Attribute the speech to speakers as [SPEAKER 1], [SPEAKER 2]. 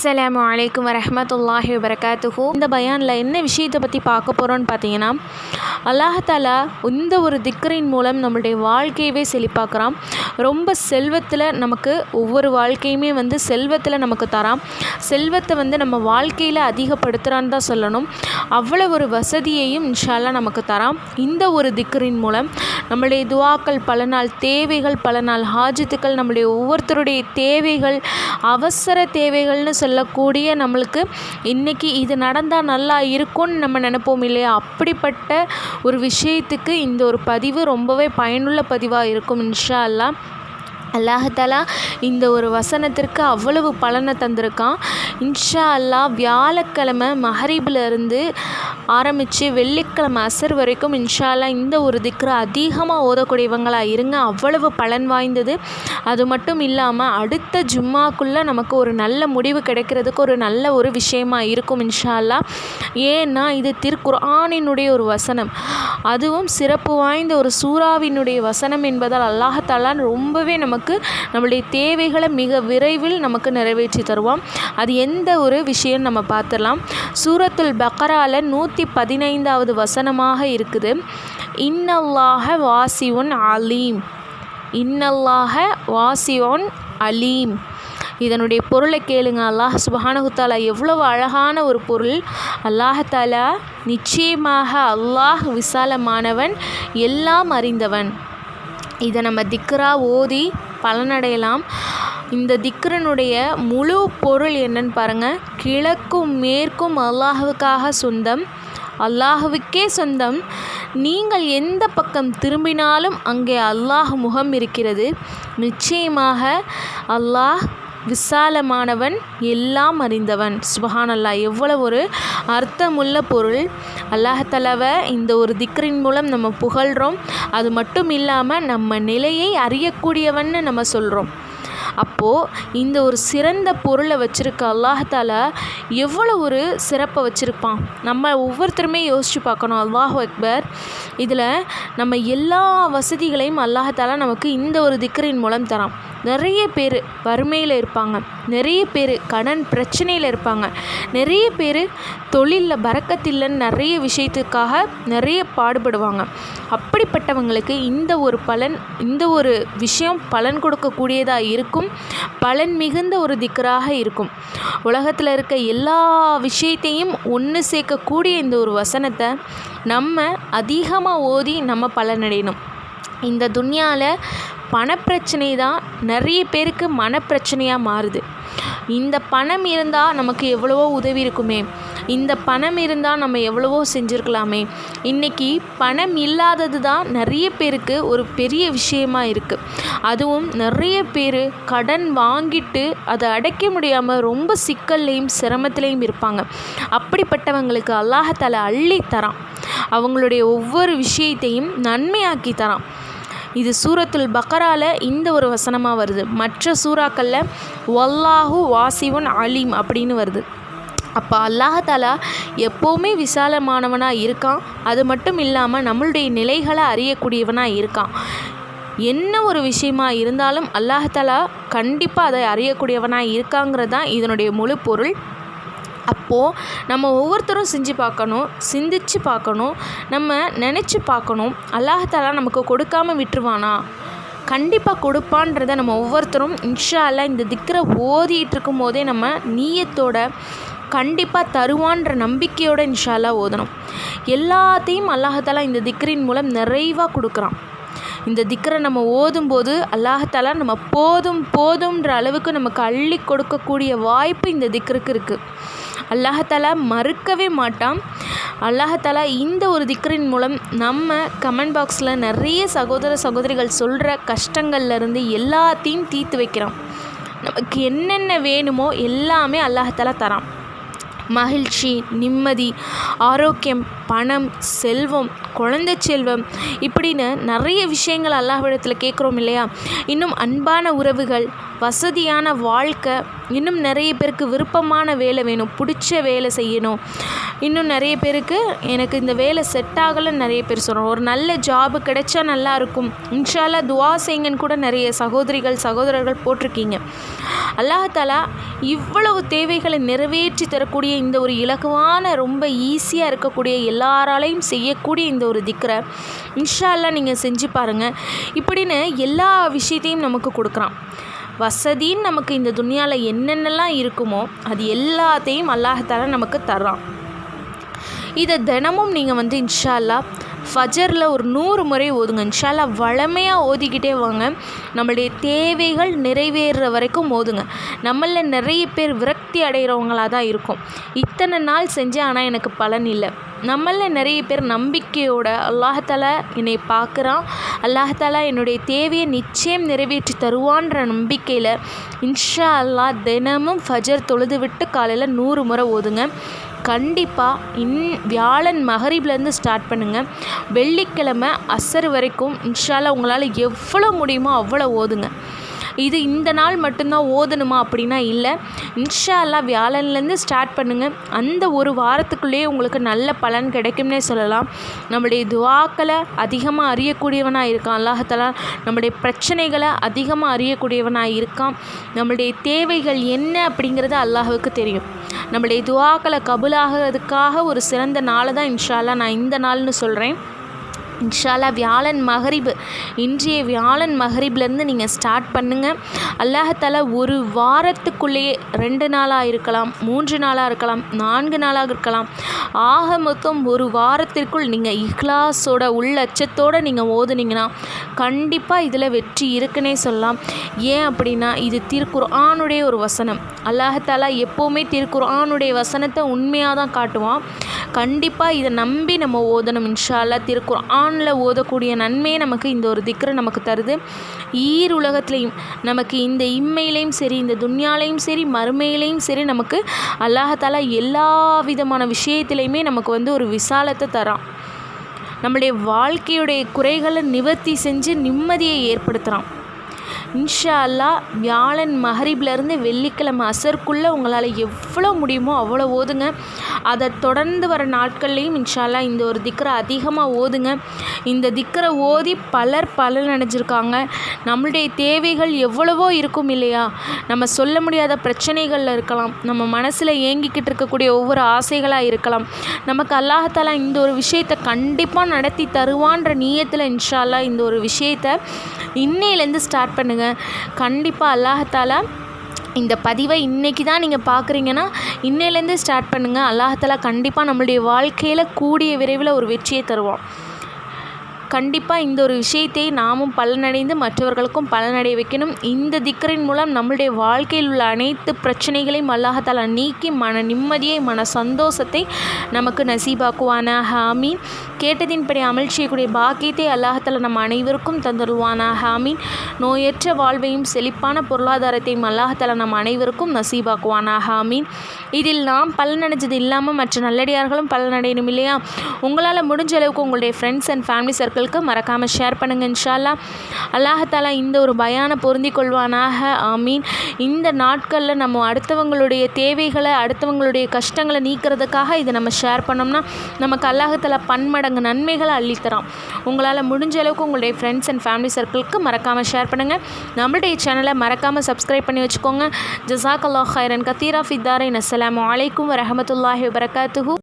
[SPEAKER 1] அஸ்லாம் அலைக்கும் வரமத்துல்லாஹி வரகாத்துஹூ இந்த பயானில் என்ன விஷயத்தை பற்றி பார்க்க போகிறோன்னு பார்த்தீங்கன்னா அல்லாஹாலா இந்த ஒரு திக்கரின் மூலம் நம்மளுடைய வாழ்க்கையவே செழிப்பாக்குறான். ரொம்ப செல்வத்தில் நமக்கு ஒவ்வொரு வாழ்க்கையுமே வந்து செல்வத்தில் நமக்கு தரான். செல்வத்தை வந்து நம்ம வாழ்க்கையில் அதிகப்படுத்துகிறான்னு தான் சொல்லணும். அவ்வளோ ஒரு வசதியையும் இன்ஷால்லா நமக்கு தரான். இந்த ஒரு திக்கரின் மூலம் நம்மளுடைய துவாக்கள் பல நாள் தேவைகள் பல நாள் ஹாஜித்துக்கள் நம்மளுடைய ஒவ்வொருத்தருடைய தேவைகள் அவசர தேவைகள்னு செல்லக்கூடிய நம்மளுக்கு இன்றைக்கி இது நடந்தால் நல்லா இருக்கும்னு நம்ம நினைப்போம் இல்லையா? அப்படிப்பட்ட ஒரு விஷயத்துக்கு இந்த ஒரு பதிவு ரொம்பவே பயனுள்ள பதிவாக இருக்கும் இன்ஷா அல்லா அல்லாஹாலா இந்த ஒரு வசனத்திற்கு அவ்வளவு பலனை தந்திருக்கான். இன்ஷா அல்லாஹ் வியாழக்கிழமை மஹரீபிலிருந்து ஆரம்பித்து வெள்ளிக்கிழமை அசர் வரைக்கும் இன்ஷா இந்த ஒரு திக்ரை அதிகமாக ஓதக்கூடியவங்களாக இருங்க. அவ்வளவு பலன் வாய்ந்தது. அது மட்டும் இல்லாமல் அடுத்த ஜும்மாக்குள்ளே நமக்கு ஒரு நல்ல முடிவு கிடைக்கிறதுக்கு ஒரு நல்ல ஒரு விஷயமாக இருக்கும் இன்ஷா அல்லாஹ். ஏன்னா இது திருக்குர்ஆனினுடைய ஒரு வசனம். அதுவும் சிறப்பு வாய்ந்த ஒரு சூறாவினுடைய வசனம் என்பதால் அல்லாஹாலா ரொம்பவே நமக்கு நம்மளுடைய தேவைகளை மிக விரைவில் நமக்கு நிறைவேற்றி தருவான் அது எந்த ஒரு விஷயம் நம்ம பார்த்துடலாம். சூரத்துல் பக்கரால நூற்றி பதினைந்தாவது வசனமாக இருக்குது. இன்னல்லாஹ வாசிவன் அலீம். இன்னல்லாஹ வாசிவுன் அலீம். இதனுடைய பொருளை கேளுங்க. அல்லாஹ் சுபஹானஹுத்தாலா எவ்வளவு அழகான ஒரு பொருள். அல்லாஹாலா நிச்சயமாக அல்லாஹ் விசாலமானவன் எல்லாம் அறிந்தவன். இதை நம்ம திக்ரா ஓதி பலனடையலாம். இந்த திக்ரனுடைய முழு பொருள் என்னன்னு பாருங்கள் கிழக்கும் மேற்கும் அல்லாஹுக்காக சொந்தம். அல்லாஹுவுக்கே சொந்தம். நீங்கள் எந்த பக்கம் திரும்பினாலும் அங்கே அல்லாஹ் முகம் இருக்கிறது. நிச்சயமாக அல்லாஹ் விசாலமானவன் எல்லாம் அறிந்தவன். சுபஹானல்லா அல்லாஹ் ஒரு அர்த்தமுள்ள பொருள். அல்லாஹலவை இந்த ஒரு திக்ரின் மூலம் நம்ம புகழ்கிறோம் அது மட்டும் இல்லாமல் நம்ம நிலையை அறியக்கூடியவன்னு நம்ம சொல்கிறோம் அப்போது இந்த ஒரு சிறந்த பொருளை வச்சுருக்க அல்லாஹால எவ்வளோ ஒரு சிறப்பை வச்சுருப்பான். நம்ம ஒவ்வொருத்தருமே யோசித்து பார்க்கணும். அல்லாஹ் அக்பர் இதில் நம்ம எல்லா வசதிகளையும் அல்லாஹால நமக்கு இந்த ஒரு திக்கரின் மூலம் தரான். நிறைய பேர் வறுமையில் இருப்பாங்க. நிறைய பேர் கடன் பிரச்சனையில் இருப்பாங்க. நிறைய பேர் தொழிலில் பறக்கத்தில்லைன்னு நிறைய விஷயத்துக்காக நிறைய பாடுபடுவாங்க. அப்படிப்பட்டவங்களுக்கு இந்த ஒரு பலன் இந்த ஒரு விஷயம் பலன் கொடுக்கக்கூடியதாக இருக்கும். பலன் மிகுந்த ஒரு திக்கராக இருக்கும். உலகத்தில் இருக்க எல்லா விஷயத்தையும் ஒன்று சேர்க்கக்கூடிய இந்த ஒரு வசனத்தை நம்ம அதிகமாக ஓதி நம்ம பலனடையணும். இந்த துன்யாவில் பணப்பிரச்சனை தான் நிறைய பேருக்கு மனப்பிரச்சனையாக மாறுது. இந்த பணம் இருந்தால் நமக்கு எவ்வளவோ உதவி இருக்குமே. இந்த பணம் இருந்தால் நம்ம எவ்வளவோ செஞ்சுருக்கலாமே. இன்றைக்கி பணம் இல்லாதது தான் நிறைய பேருக்கு ஒரு பெரிய விஷயமா இருக்குது அதுவும் நிறைய பேர் கடன் வாங்கிட்டு அதை அடைக்க முடியாமல் ரொம்ப சிக்கல்லையும் சிரமத்திலையும் இருப்பாங்க. அப்படிப்பட்டவங்களுக்கு அல்லாஹத்தால் அள்ளி தரான். அவங்களுடைய ஒவ்வொரு விஷயத்தையும் நன்மையாக்கி தரான். இது சூரத்துல் பக்கரால இந்த ஒரு வசனமாக வருது. மற்ற சூறாக்களில் வல்லாஹு வாசிவன் அலீம் அப்படின்னு வருது. அப்போ அல்லாஹாலா எப்போவுமே விசாலமானவனாக இருக்கான். அது மட்டும் இல்லாமல் நம்மளுடைய நிலைகளை அறியக்கூடியவனாக இருக்கான். என்ன ஒரு விஷயமா இருந்தாலும் அல்லாஹாலா கண்டிப்பாக அதை அறியக்கூடியவனாக இருக்காங்கிறது தான் இதனுடைய முழு பொருள். அப்போது நம்ம ஒவ்வொருத்தரும் செஞ்சு பார்க்கணும் சிந்திச்சு பார்க்கணும் நம்ம நினச்சி பார்க்கணும். அல்லாஹாலா நமக்கு கொடுக்காம விட்டுருவானா? கண்டிப்பாக கொடுப்பான்றதை நம்ம ஒவ்வொருத்தரும் இன்ஷா அல்லா இந்த திக்கரை ஓதிட்டு இருக்கும் போதே நம்ம நீயத்தோட கண்டிப்பாக தருவான்ற நம்பிக்கையோட இன்ஷால்லா ஓதணும். எல்லாத்தையும் அல்லாஹாலா இந்த திக்கரின் மூலம் நிறைவாக கொடுக்குறான். இந்த திக்கரை நம்ம ஓதும்போது அல்லாஹாலா நம்ம போதும் போதும்ன்ற அளவுக்கு நமக்கு அள்ளி கொடுக்கக்கூடிய வாய்ப்பு இந்த திக்கருக்கு இருக்குது அல்லாஹாலா மறுக்கவே மாட்டான். அல்லாஹாலா இந்த ஒரு திக்கரின் மூலம் நம்ம கமெண்ட் பாக்ஸில் நிறைய சகோதர சகோதரிகள் சொல்கிற கஷ்டங்கள்லேருந்து எல்லாத்தையும் தீர்த்து வைக்கிறான். நமக்கு என்னென்ன வேணுமோ எல்லாமே அல்லாஹாலா தரான். மகிழ்ச்சி நிம்மதி ஆரோக்கியம் பணம் செல்வம் குழந்தை செல்வம் இப்படின்னு நிறைய விஷயங்கள் அல்லாஹ்விடத்தில் கேட்குறோம் இல்லையா? இன்னும் அன்பான உறவுகள் வசதியான வாழ்க்கை இன்னும் நிறைய பேருக்கு விருப்பமான வேலை வேணும் பிடிச்ச வேலை செய்யணும். இன்னும் நிறைய பேருக்கு எனக்கு இந்த வேலை செட் ஆகலைன்னு நிறைய பேர் சொல்கிறோம் ஒரு நல்ல ஜாபு கிடைச்சா நல்லா இருக்கும். இன்ஷால்லா துவா செய்யுங்கன்னு கூட நிறைய சகோதரிகள் சகோதரர்கள் போட்டிருக்கீங்க. அல்லாஹாலா இவ்வளவு தேவைகளை நிறைவேற்றி தரக்கூடிய இந்த ஒரு இலகுவான ரொம்ப ஈஸியாக இருக்கக்கூடிய எல்லாராலையும் செய்யக்கூடிய இந்த ஒரு திக்கரை இன்ஷால்லாம் நீங்கள் செஞ்சு பாருங்கள் இப்படின்னு எல்லா விஷயத்தையும் நமக்கு கொடுக்குறான். வசதின்னு நமக்கு இந்த துனியாவில் என்னென்னலாம் இருக்குமோ அது எல்லாத்தையும் அல்லாஹால நமக்கு தர்றான். இதை தினமும் நீங்கள் வந்து இன்ஷா ஃபஜரில் ஒரு நூறு முறை ஓதுங்க. இன்ஷா வளமையாக ஓதிக்கிட்டே வாங்க. நம்மளுடைய தேவைகள் நிறைவேறுற வரைக்கும் ஓதுங்க. நம்மளில் நிறைய பேர் விரக்தி அடைகிறவங்களாக தான் இருக்கும். இத்தனை நாள் செஞ்சேன் ஆனால் எனக்கு பலன் இல்லை. நம்மளில் நிறைய பேர் நம்பிக்கையோட அல்லாஹால என்னை பார்க்குறான். அல்லாஹாலா என்னுடைய தேவையை நிச்சயம் நிறைவேற்றி தருவான்ற நம்பிக்கையில் இன்ஷா அல்லாஹ் தினமும் ஃபஜர் தொழுது விட்டு காலையில் நூறு முறை ஓதுங்க. கண்டிப்பாக இன் வியாழன் மகரீப்லேருந்து ஸ்டார்ட் பண்ணுங்கள் வெள்ளிக்கிழமை அசர் வரைக்கும் இன்ஷால உங்களால் எவ்வளோ முடியுமோ அவ்வளோ ஓதுங்க. இது இந்த நாள் மட்டும்தான் ஓதணுமா அப்படின்னா இல்லை. இன்ஷா அல்லா வியாழன்லேருந்து ஸ்டார்ட் பண்ணுங்கள் அந்த ஒரு வாரத்துக்குள்ளேயே உங்களுக்கு நல்ல பலன் கிடைக்கும்னே சொல்லலாம். நம்முடைய துவாக்களை அதிகமாக அறியக்கூடியவனாக இருக்கான். அல்லாஹாலா நம்முடைய பிரச்சனைகளை அதிகமாக அறியக்கூடியவனாக இருக்கான். நம்மளுடைய தேவைகள் என்ன அப்படிங்கிறது அல்லாஹுக்கு தெரியும். நம்மளுடைய துவாக்களை கபுலாகிறதுக்காக ஒரு சிறந்த நாளை தான் இன்ஷால்லா நான் இந்த நாள்னு சொல்கிறேன் இன்ஷாலா வியாழன் மகரிபு இன்றைய வியாழன் மகரிப்லேருந்து நீங்கள் ஸ்டார்ட் பண்ணுங்கள் அல்லாஹால ஒரு வாரத்துக்குள்ளேயே ரெண்டு நாளாக இருக்கலாம் மூன்று நாளாக இருக்கலாம் நான்கு நாளாக இருக்கலாம். ஆக மொத்தம் ஒரு வாரத்திற்குள் நீங்கள் இஹ்லாஸோட உள்ளச்சத்தோடு நீங்கள் ஓதுனீங்கன்னா கண்டிப்பாக இதில் வெற்றி இருக்குன்னே சொல்லலாம். ஏன் அப்படின்னா இது திருக்குர்ஆனுடைய ஒரு வசனம். அல்லாஹத்தாலா எப்போவுமே திருக்குர்ஆனுடைய வசனத்தை உண்மையாக தான் காட்டுவான். கண்டிப்பாக இதை நம்பி நம்ம ஓதணும் இன்ஷால்லா அல்லாஹ் திருக்குர்ஆனில் ஓதக்கூடிய நன்மையை நமக்கு இந்த ஒரு திக்ரை நமக்கு தருது. ஈர் உலகத்துலேயும் நமக்கு இந்த இம்மையிலையும் சரி இந்த துன்யாலையும் சரி மறுமையிலையும் சரி நமக்கு அல்லாஹாலா எல்லா விதமான விஷயத்துலையுமே நமக்கு வந்து ஒரு விசாலத்தை தரான். நம்மளுடைய வாழ்க்கையுடைய குறைகளை நிவர்த்தி செஞ்சு நிம்மதியை ஏற்படுத்துகிறான் இன்ஷா அல்லா வியாழன் மஹரிப்லேருந்து வெள்ளிக்கிழமை அசருக்குள்ளே உங்களால் எவ்வளோ முடியுமோ அவ்வளோ ஓதுங்க. அதை தொடர்ந்து வர நாட்கள்லேயும் இன்ஷால்லா இந்த ஒரு திக்கரை அதிகமாக ஓதுங்க. இந்த திக்கரை ஓதி பலர் பலன் அடைஞ்சிருக்காங்க. நம்மளுடைய தேவைகள் எவ்வளவோ இருக்கும் இல்லையா? நம்ம சொல்ல முடியாத பிரச்சனைகளில் இருக்கலாம். நம்ம மனசில் ஏங்கிக்கிட்டு இருக்கக்கூடிய ஒவ்வொரு ஆசைகளாக இருக்கலாம். நமக்கு அல்லாஹாலா இந்த ஒரு விஷயத்தை கண்டிப்பாக நடத்தி தருவான்ற நீயத்தில் இன்ஷால்லா இந்த ஒரு விஷயத்தை இன்னையிலேருந்து ஸ்டார்ட் பண்ணுங்கள் கண்டிப்பாக அல்லாஹாலா இந்த பதிவை இன்றைக்கி தான் நீங்கள் பார்க்குறீங்கன்னா இன்னையிலேருந்து ஸ்டார்ட் பண்ணுங்கள் அல்லாஹாலா கண்டிப்பாக நம்மளுடைய வாழ்க்கையில் கூடிய விரைவில் ஒரு வெற்றியை தருவான். கண்டிப்பாக இந்த ஒரு விஷயத்தை நாமும் பலனடைந்து மற்றவர்களுக்கும் பலனடைய வைக்கணும். இந்த திக்கரின் மூலம் நம்மளுடைய வாழ்க்கையில் உள்ள அனைத்து பிரச்சனைகளையும் அல்லாஹால நீக்கி மன நிம்மதியை மன சந்தோஷத்தை நமக்கு நசீபாக்குவானா? ஹாமீன் கேட்டதின்படி அமல் செய்யக்கூடிய பாக்கியத்தை அல்லாஹால நம்ம அனைவருக்கும் தந்துடுவானா ஹாமீன் நோயற்ற வாழ்வையும் செழிப்பான பொருளாதாரத்தையும் அல்லாஹால நம் அனைவருக்கும் நசீபாக்குவானா? ஹாமீன் இதில் நாம் பலனடைஞ்சது இல்லாமல் மற்ற நல்லடியார்களும் பலனடையணும் இல்லையா? உங்களால் முடிஞ்ச அளவுக்கு உங்களுடைய ஃப்ரெண்ட்ஸ் அண்ட் ஃபேமிலி சர்க்கிள் நண்பர்களுக்கு மறக்காமல் ஷேர் பண்ணுங்கள் இன்ஷால்லா அல்லாஹாலா இந்த ஒரு பயான பொருந்தி கொள்வானாக. ஆமீன். இந்த நாட்களில் நம்ம அடுத்தவங்களுடைய தேவைகளை அடுத்தவங்களுடைய கஷ்டங்களை நீக்கிறதுக்காக இதை நம்ம ஷேர் பண்ணோம்னா நமக்கு அல்லாஹத்தில் பன்மடங்கு நன்மைகளை அள்ளித்தரான் உங்களால் முடிஞ்ச அளவுக்கு உங்களுடைய ஃப்ரெண்ட்ஸ் அண்ட் ஃபேமிலி சர்க்கிளுக்கு மறக்காமல் ஷேர் பண்ணுங்கள் நம்மளுடைய சேனலை மறக்காமல் சப்ஸ்கிரைப் பண்ணி வச்சுக்கோங்க. ஜசாக் அல்லாஹ் ஹைரன் கத்தீரா ஃபித்தாரின் அஸ்லாம் வலைக்கம் வரமத்துல்லாஹி வரகாத்துஹூ